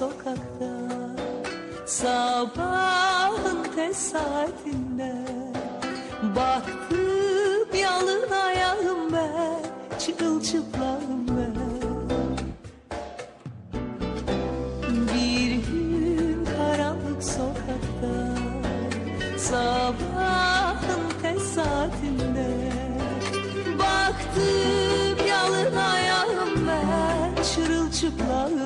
sokakta Sabahın tez saatinde Baktım yalın ayağım ben Çırılçıplağım ben Bir gün karanlık sokakta Sabahın tez saatinde Baktım yalın ayağım ben Çırılçıplağım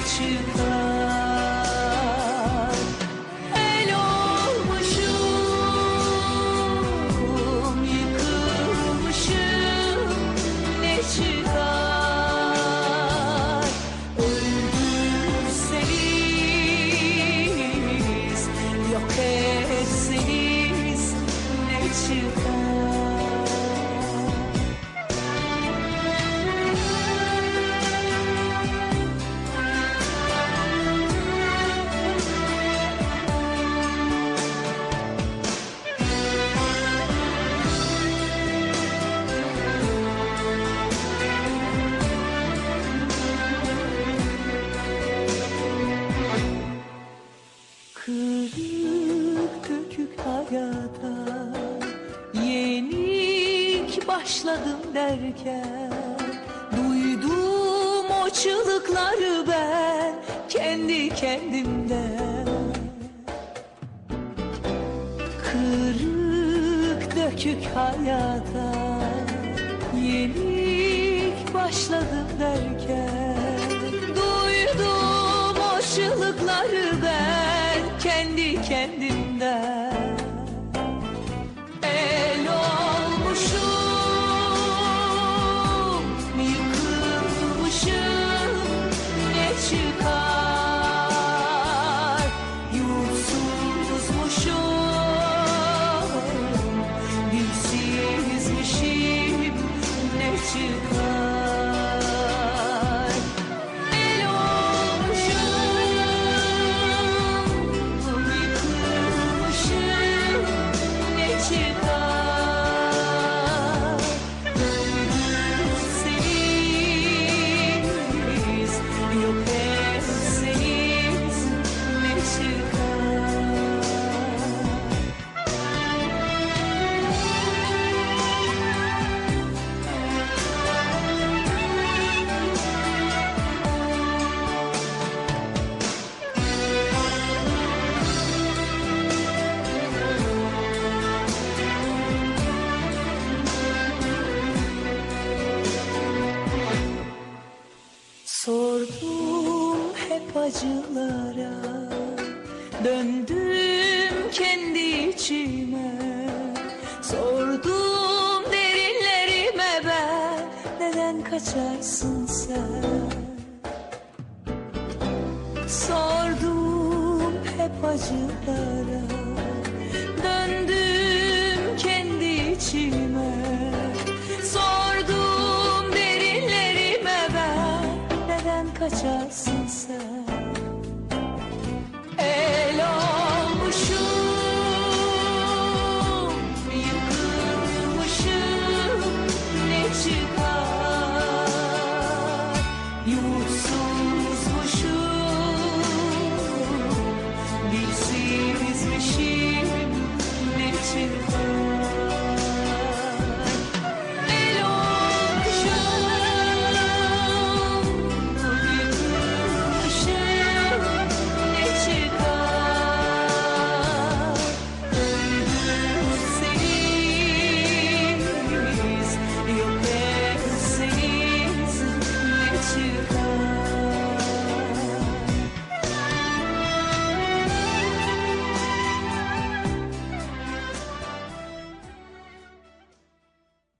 you go. Başladım derken Duydum o çığlıkları ben Kendi kendimden. Kırık dökük hayata Yenik başladım derken Duydum o çığlıkları ben Kendi kendimden Sordum hep acılara. Döndüm kendi içime. Sordum derinlerime ben Neden kaçarsın sen? Sordum hep acılara just